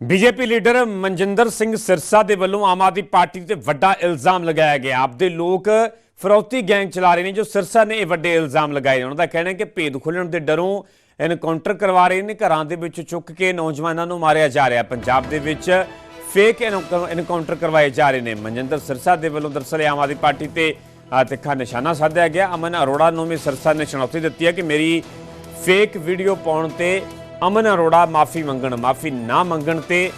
BJP leader Manjinder Singh Sirsa ਦੇ ਵੱਲੋਂ Aam Aadmi party ਤੇ ਵੱਡਾ ਇਲਜ਼ਾਮ ਲਗਾਇਆ ਗਿਆ। ਆਪਦੇ ਲੋਕ ਫਰੌਤੀ ਗੈਂਗ ਚਲਾ ਰਹੇ ਨੇ, ਜੋ ਸਿਰਸਾ ਨੇ ਇਹ ਵੱਡੇ ਇਲਜ਼ਾਮ ਲਗਾਏ ਉਹਨਾਂ ਦਾ ਕਹਿਣਾ ਹੈ ਕਿ ਭੇਦ ਖੁੱਲਣ ਦੇ ਡਰੋਂ ਐਨਕਾਊਂਟਰ ਕਰਵਾ ਰਹੇ ਨੇ, ਘਰਾਂ ਦੇ ਵਿੱਚ ਚੁੱਕ ਕੇ ਨੌਜਵਾਨਾਂ ਨੂੰ ਮਾਰਿਆ ਜਾ ਰਿਹਾ। ਪੰਜਾਬ ਦੇ ਵਿੱਚ ਫੇਕ ਐਨਕਾਊਂਟਰ ਕਰਵਾਏ ਜਾ ਰਹੇ ਨੇ। ਮਨਜਿੰਦਰ ਸਿਰਸਾ ਦੇ ਵੱਲੋਂ ਦਰਸਲ ਆਮ ਆਦਮੀ ਪਾਰਟੀ ਤੇ ਤਿੱਖਾ ਨਿਸ਼ਾਨਾ ਸਾਧਿਆ ਗਿਆ। ਅਮਨ ਅਰੋੜਾ ਨੂੰ ਵੀ ਸਿਰਸਾ ਨੇ ਚੁਣੌਤੀ ਦਿੱਤੀ ਹੈ ਕਿ ਮੇਰੀ ਫੇਕ ਵੀਡੀਓ ਪਾਉਣ ਤੇ ਅਮਨ ਅਰੋੜਾ ਮਾਫੀ ਮੰਗਣ, ਮਾਫੀ ਨਾ ਮੰਗਣ ਤੇ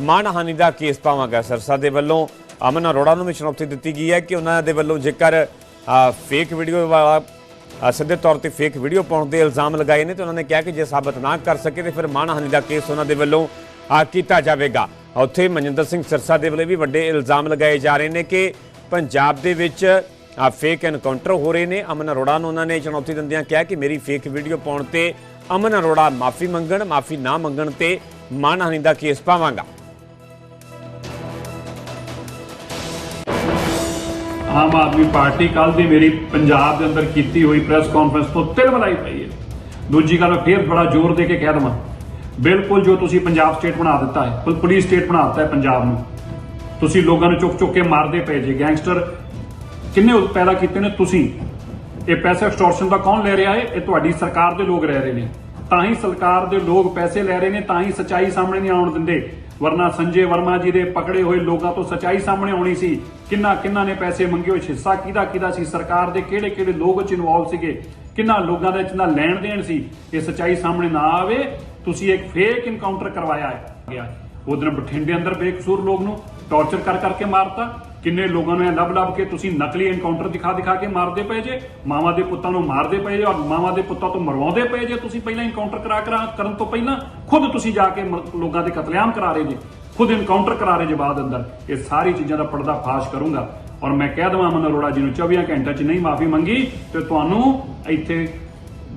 ਮਾਨਹਾਨੀ ਦਾ ਕੇਸ ਪਾਵਾਂਗਾ ਸਰਸਾ ਦੇ ਵੱਲੋਂ। ਅਮਨ ਅਰੋੜਾ ਨੂੰ ਵੀ ਚੁਣੌਤੀ ਦਿੱਤੀ ਗਈ ਹੈ ਕਿ ਉਹਨਾਂ ਦੇ ਵੱਲੋਂ ਜੇਕਰ ਫੇਕ ਵੀਡੀਓ ਵਾਲਾ ਸਿੱਧੇ ਤੌਰ ਤੇ ਫੇਕ ਵੀਡੀਓ ਪਾਉਣ ਦੇ ਇਲਜ਼ਾਮ ਲਗਾਏ ਨੇ ਤੇ ਉਹਨਾਂ ਨੇ ਕਿਹਾ ਕਿ ਜੇ ਸਾਬਤ ਨਾ ਕਰ ਸਕੇ ਤੇ ਫਿਰ ਮਾਨਹਾਨੀ ਦਾ ਕੇਸ ਉਹਨਾਂ ਦੇ ਵੱਲੋਂ ਕੀਤਾ ਜਾਵੇਗਾ। ਉੱਥੇ ਮਨਜਿੰਦਰ ਸਿੰਘ ਸਿਰਸਾ ਦੇ ਵੱਲੋਂ ਵੀ ਵੱਡੇ ਇਲਜ਼ਾਮ ਲਗਾਏ ਜਾ ਰਹੇ ਨੇ ਕਿ ਪੰਜਾਬ ਦੇ ਵਿੱਚ ਫੇਕ ਐਨਕਾਊਂਟਰ ਹੋ ਰਹੇ ਨੇ। ਅਮਨ ਅਰੋੜਾ ਨੂੰ ਉਹਨਾਂ ਨੇ ਚੁਣੌਤੀ ਦਿੰਦਿਆਂ ਕਿਹਾ ਕਿ ਮੇਰੀ ਫੇਕ ਵੀਡੀਓ ਪਾਉਣ ਤੇ ਅਮਨ ਅਰੋੜਾ ਮਾਫੀ ਮੰਗਣ, ਮਾਫੀ ਨਾ ਮੰਗਣ ਤੇ ਮਾਨਹਾਨੀ ਦਾ ਕੇਸ ਪਾਵਾਂਗਾ। ਆਮ ਆਦਮੀ ਪਾਰਟੀ ਕੱਲ ਦੀ ਮੇਰੀ ਪੰਜਾਬ ਦੇ ਅੰਦਰ ਕੀਤੀ ਹੋਈ ਪ੍ਰੈਸ ਕਾਨਫਰੰਸ ਤੋਂ ਤਿਲ ਮਲਾਈ ਪਈ ਹੈ। ਦੂਜੀ ਗੱਲ ਮੈਂ ਫੇਰ ਬੜਾ ਜ਼ੋਰ ਦੇ ਕੇ ਕਹਿ ਦਵਾਂ। ਬਿਲਕੁਲ ਜੋ ਤੁਸੀਂ ਪੰਜਾਬ ਸਟੇਟ ਬਣਾ ਦਿੱਤਾ ਹੈ, ਪੁਲ- ਪੁਲਿਸ ਸਟੇਟ ਬਣਾ ਦਿੱਤਾ ਹੈ ਪੰਜਾਬ ਨੂੰ। ਤੁਸੀਂ ਲੋਕਾਂ ਨੂੰ ਚੁੱਕ ਚੁੱਕ ਕੇ ਮਾਰਦੇ ਪਏ ਜੇ। ਗੈਂਗਸਟਰ ਕਿੰਨੇ ਪੈਦਾ ਕੀਤੇ ਨੇ ਤੁਸੀਂ? ਇਹ ਪੈਸਾ ਐਕਸਟੋਰਸ਼ਨ ਦਾ ਕੌਣ ਲੈ ਰਿਹਾ ਹੈ? ਇਹ ਤੁਹਾਡੀ ਸਰਕਾਰ ਦੇ ਲੋਕ ਰਹਿ ਰਹੇ ਨੇ। ਤਾਂ ਹੀ ਸਰਕਾਰ ਦੇ ਲੋਕ ਪੈਸੇ ਲੈ ਰਹੇ ਨੇ, ਤਾਂ ਹੀ ਸਚਾਈ ਸਾਹਮਣੇ ਨਹੀਂ ਆਉਣ ਦਿੰਦੇ। ਵਰਨਾ ਸੰਜੇ ਵਰਮਾ ਜੀ ਦੇ ਪਕੜੇ ਹੋਏ ਲੋਕਾਂ ਤੋਂ ਸਚਾਈ ਸਾਹਮਣੇ ਆਉਣੀ ਸੀ। ਕਿੰਨਾ ਕਿੰਨਾ ਨੇ ਪੈਸੇ ਮੰਗੇ ਹੋਏ ਹਿੱਸਾ ਕਿਹਦਾ ਕਿਹਦਾ ਸੀ? ਸਰਕਾਰ ਦੇ ਕਿਹੜੇ ਕਿਹੜੇ ਲੋਕ ਚ ਇਨਵੋਲਵ ਸੀਗੇ? ਕਿੰਨਾ ਲੋਕਾਂ ਦਾ ਚ ਲੈਣ ਦੇਣ ਸੀ? ਇਹ ਸਚਾਈ ਸਾਹਮਣੇ ਨਾ ਆਵੇ, ਤੁਸੀਂ ਇੱਕ ਫੇਕ ਇਨਕਾਊਂਟਰ ਕਰਵਾਇਆ ਹੈ। ਗਿਆ। ਉਧਰ ਬਠਿੰਡੇ ਅੰਦਰ ਬੇਕਸੂਰ ਲੋਕ ਨੂੰ ਟੌਰਚਰ ਕਰ ਕਰਕੇ ਮਾਰਤਾ। ਕਿੰਨੇ ਲੋਕਾਂ ਨੂੰ ਲੱਭ ਲੱਭ ਕੇ ਤੁਸੀਂ ਨਕਲੀ ਐਨਕਾਊਂਟਰ ਦਿਖਾ ਦਿਖਾ ਕੇ ਮਾਰਦੇ ਪਏ ਜੇ? ਮਾਵਾਂ ਦੇ ਪੁੱਤਾਂ ਨੂੰ ਮਾਰਦੇ ਪਏ ਜੇ ਔਰ ਮਾਵਾਂ ਦੇ ਪੁੱਤਾਂ ਤੋਂ ਮਰਵਾਉਂਦੇ ਪਏ ਜੇ ਤੁਸੀਂ ਪਹਿਲਾਂ ਐਨਕਾਊਂਟਰ ਕਰਾ ਕਰਾ ਕਰਨ ਤੋਂ ਪਹਿਲਾਂ? ਖੁਦ ਤੁਸੀਂ ਜਾ ਕੇ ਮ- ਲੋਕਾਂ ਦੇ ਕਤਲੇਆਮ ਕਰਾ ਰਹੇ ਜੇ। ਖੁਦ ਐਨਕਾਊਂਟਰ ਕਰਾ ਰਹੇ ਜੇ ਬਾਅਦ ਅੰਦਰ। ਇਹ ਸਾਰੀ ਚੀਜ਼ਾਂ ਦਾ ਪਰਦਾ ਫਾਸ਼ ਕਰੂੰਗਾ। ਔਰ ਮੈਂ ਕਹਿ ਦਵਾਂ ਅਮਨ ਅਰੋੜਾ ਜੀ ਨੂੰ 24 ਘੰਟਿਆਂ 'ਚ ਨਹੀਂ, ਮਾਫੀ ਮੰਗੀ ਤੇ ਤੁਹਾਨੂੰ ਇੱਥੇ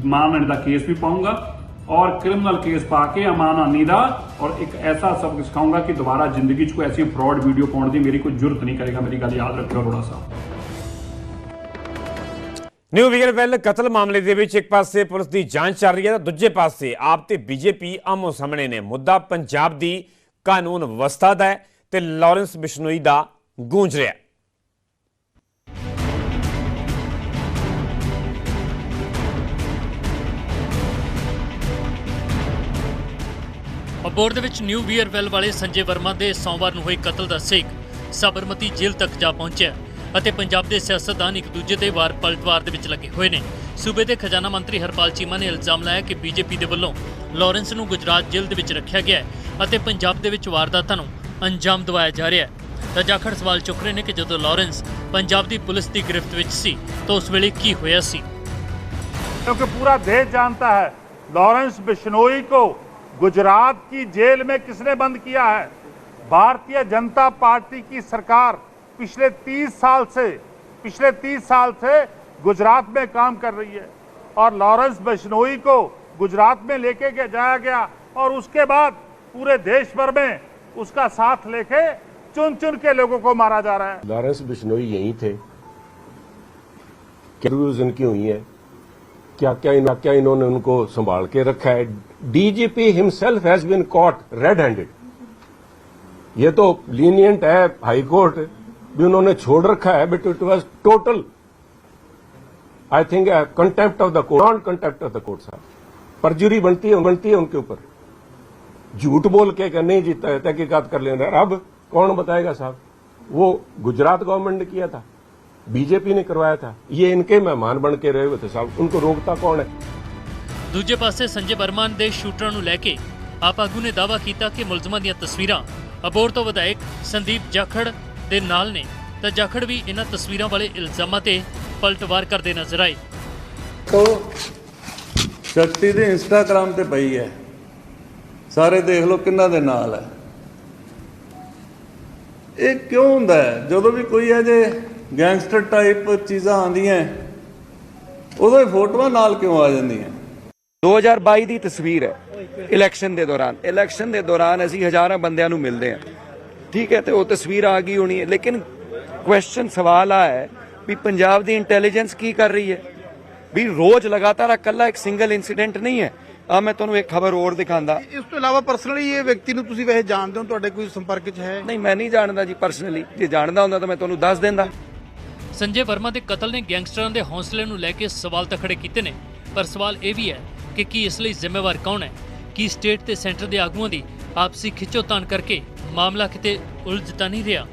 ਮਾਨਹਾਨੀ ਦਾ ਕੇਸ ਵੀ ਪਾਉਂਗਾ। ਔਰ ਕ੍ਰਿਮੀਨਲ ਕੇਸ ਪਾ ਕੇ ਅਮਾਨਹਾਨੀ ਦਾ ਔਰ ਇੱਕ ਐਸਾ ਸਬਕ ਸਿਖਾਉਂਗਾ ਕਿ ਦੁਬਾਰਾ ਜ਼ਿੰਦਗੀ 'ਚ ਕੋਈ ਐਸੀ ਫਰਾਡ ਵੀਡੀਓ ਪਾਉਣ ਦੀ ਮੇਰੀ ਕੋਈ ਜ਼ਰੂਰਤ ਨਹੀਂ ਕਰੇਗਾ। ਮੇਰੀ ਗੱਲ ਯਾਦ ਰੱਖਿਓ ਅਰੋੜਾ ਸਾਹਿਬ। ਨਿਊ ਵੀਰਵੈਲ ਕਤਲ ਮਾਮਲੇ ਦੇ ਵਿੱਚ ਇੱਕ ਪਾਸੇ ਪੁਲਿਸ ਦੀ ਜਾਂਚ ਚੱਲ ਰਹੀ ਹੈ ਤਾਂ ਦੂਜੇ ਪਾਸੇ ਆਪ ਤੇ ਬੀਜੇਪੀ ਆਮੋ ਸਾਹਮਣੇ ਨੇ। ਮੁੱਦਾ ਪੰਜਾਬ ਦੀ ਕਾਨੂੰਨ ਵਿਵਸਥਾ ਦਾ ਹੈ ਤੇ ਲਾਰੈਂਸ ਬਿਸ਼ਨੋਈ ਦਾ ਗੂੰਜ ਰਿਹਾ ਹੈ। ਅਬੋਰ ਦੇ ਵਿੱਚ ਨਿਊ ਵੀਅਰਵੈਲ ਵਾਲੇ ਸੰਜੇ ਵਰਮਾ ਦੇ ਸੋਮਵਾਰ ਨੂੰ ਹੋਏ ਕਤਲ ਦਾ ਸੇਕ ਸਾਬਰਮਤੀ ਜੇਲ੍ਹ ਤੱਕ ਜਾ ਪਹੁੰਚਿਆ ਅਤੇ ਪੰਜਾਬ ਦੇ ਸਿਆਸਤਦਾਨ ਇੱਕ ਦੂਜੇ ਤੇ ਵਾਰ ਪਲਟਵਾਰ ਦੇ ਵਿੱਚ ਲੱਗੇ ਹੋਏ ਨੇ ਸੂਬੇ ਦੇ ਖਜ਼ਾਨਾ ਮੰਤਰੀ ਹਰਪਾਲ ਚੀਮਾ ਨੇ ਇਲਜ਼ਾਮ ਲਾਇਆ ਕਿ ਬੀਜੇਪੀ ਦੇ ਵੱਲੋਂ ਲਾਰੈਂਸ ਨੂੰ ਗੁਜਰਾਤ ਜੇਲ੍ਹ ਦੇ ਵਿੱਚ ਰੱਖਿਆ ਗਿਆ ਹੈ ਅਤੇ ਪੰਜਾਬ ਦੇ ਵਿੱਚ ਵਾਰਦਾਤਾਂ ਨੂੰ ਅੰਜਾਮ ਦਿਵਾਇਆ ਜਾ ਰਿਹਾ ਹੈ ਤਾਂ ਜਾਖੜ ਸਵਾਲ ਚੁੱਕ ਰਹੇ ਨੇ ਕਿ ਜਦੋਂ ਲਾਰੈਂਸ ਪੰਜਾਬ ਦੀ ਪੁਲਿਸ ਦੀ ਗ੍ਰਿਫਤ ਵਿੱਚ ਸੀ ਤਾਂ ਉਸ ਵੇਲੇ ਕੀ ਹੋਇਆ ਸੀ क्योंकि पूरा देश जानता है लॉरेंस बिश्नोई को गुजरात की जेल में किसने बंद किया है? भारतीय जनता पार्टी की सरकार पिछले 30 साल से, पिछले 30 साल से गुजरात में काम कर रही है और लॉरेंस बिश्नोई को गुजरात में लेके के जाया गया और उसके बाद पूरे देश भर में उसका साथ लेके चुन चुन के लोगों को मारा जा रहा है। लॉरेंस बिश्नोई यहीं थे। इंटरव्यूज़ इनकी हुई हैं। क्या क्या इन, क्या इन्होंने उनको संभाल के रखा है। DGP himself has been caught red handed ये तो लीनियंट है हाई कोर्ट भी उन्होंने छोड़ रखा है but it was total I think contempt of the court non contempt of the court साहब परजुरी बनती है बनती है उनके ऊपर। झूठ बोल के कि नहीं जीता है तहकीकात कर लेना अब कौन बताएगा साहब? वो गुजरात गवर्नमेंट ने किया था। बीजेपी ने करवाया था ये इनके मेहमान बन के रहे हुए थे साहब उनको रोकता कौन है ਦੂਜੇ ਪਾਸੇ ਸੰਜੇ ਵਰਮਾ ਦੇ ਸ਼ੂਟਰਾਂ ਨੂੰ ਲੈ ਕੇ ਆਪ ਆਗੂ ਨੇ ਦਾਅਵਾ ਕੀਤਾ ਕਿ ਮੁਲਜ਼ਮਾਂ ਦੀਆਂ ਤਸਵੀਰਾਂ ਅਬੋਰ ਤੋਂ ਵਿਧਾਇਕ ਸੰਦੀਪ ਜਾਖੜ ਦੇ ਨਾਲ ਨੇ ਤਾਂ ਜਾਖੜ ਵੀ ਇਹਨਾਂ ਤਸਵੀਰਾਂ ਵਾਲੇ ਇਲਜ਼ਾਮਾਂ ਤੇ ਪਲਟਵਾਰ ਕਰਦੇ ਨਜ਼ਰ ਆਏ ਤੋ ਸ਼ਕਤੀ ਦੇ ਇੰਸਟਾਗ੍ਰam ਤੇ ਪਈ ਹੈ ਸਾਰੇ ਦੇਖ ਲਓ ਕਿੰਨਾ ਦੇ ਨਾਲ ਹੈ ਇਹ ਕਿਉਂ ਹੁੰਦਾ ਹੈ ਜਦੋਂ ਵੀ ਕੋਈ ਇਹ ਜੇ ਗੈਂਗਸਟਰ ਟਾਈਪ ਚੀਜ਼ਾਂ ਆਉਂਦੀਆਂ ਉਦੋਂ ਹੀ ਫੋਟੋਆਂ ਨਾਲ ਕਿਉਂ ਆ ਜਾਂਦੀਆਂ? 2022 ਦੀ ਤਸਵੀਰ ਹੈ ਇਲੈਕਸ਼ਨ ਦੇ ਦੌਰਾਨ। ਇਲੈਕਸ਼ਨ ਦੇ ਦੌਰਾਨ ਅਸੀਂ ਹਜ਼ਾਰਾਂ ਬੰਦਿਆਂ ਨੂੰ ਮਿਲਦੇ ਹਾਂ। ਠੀਕ ਹੈ ਤੇ ਉਹ ਤਸਵੀਰ ਆ ਗਈ ਹੋਣੀ ਹੈ। ਲੇਕਿਨ ਕੁਐਸਚਨ ਸਵਾਲ ਆ ਹੈ ਵੀ ਪੰਜਾਬ ਦੀ ਇੰਟੈਲੀਜੈਂਸ ਕੀ ਕਰ ਰਹੀ ਹੈ? ਵੀ ਰੋਜ਼ ਲਗਾਤਾਰ ਇਕੱਲਾ ਇੱਕ ਸਿੰਗਲ ਇਨਸੀਡੈਂਟ ਨਹੀਂ ਹੈ। ਆ ਮੈਂ ਤੁਹਾਨੂੰ ਇੱਕ ਖਬਰ ਹੋਰ ਦਿਖਾਉਂਦਾ। ਇਸ ਤੋਂ ਇਲਾਵਾ ਪਰਸਨਲੀ ਇਹ ਵਿਅਕਤੀ ਨੂੰ ਤੁਸੀਂ ਵੈਸੇ ਜਾਣਦੇ ਹੋ ਤੁਹਾਡੇ ਕੋਈ ਸੰਪਰਕ 'ਚ ਹੈ? ਨਹੀਂ ਮੈਂ ਨਹੀਂ ਜਾਣਦਾ ਜੀ ਪਰਸਨਲੀ ਜੇ ਜਾਣਦਾ ਹੁੰਦਾ ਤਾਂ ਮੈਂ ਤੁਹਾਨੂੰ ਦੱਸ ਦਿੰਦਾ। ਸੰਜੇ ਵਰਮਾ ਦੇ ਕਤਲ ਨੇ ਗੈਂਗਸਟਰਾਂ ਦੇ ਹੌਸਲੇ ਨੂੰ ਲੈ ਕੇ ਸਵਾਲ ਤਾਂ ਖੜੇ ਕੀਤੇ ਨੇ, ਪਰ ਸਵਾਲ ਇਹ ਵੀ ਹੈ ਕਿ ਕੀ ਇਸ ਲਈ ਜ਼ਿੰਮੇਵਾਰ ਕੌਣ ਹੈ? ਕੀ ਸਟੇਟ ਤੇ ਸੈਂਟਰ ਦੇ ਆਗੂਆਂ ਦੀ ਆਪਸੀ ਖਿੱਚੋਤਾਣ ਕਰਕੇ ਮਾਮਲਾ ਕਿਤੇ ਉਲਝ ਤਾਂ ਨਹੀਂ ਰਿਹਾ?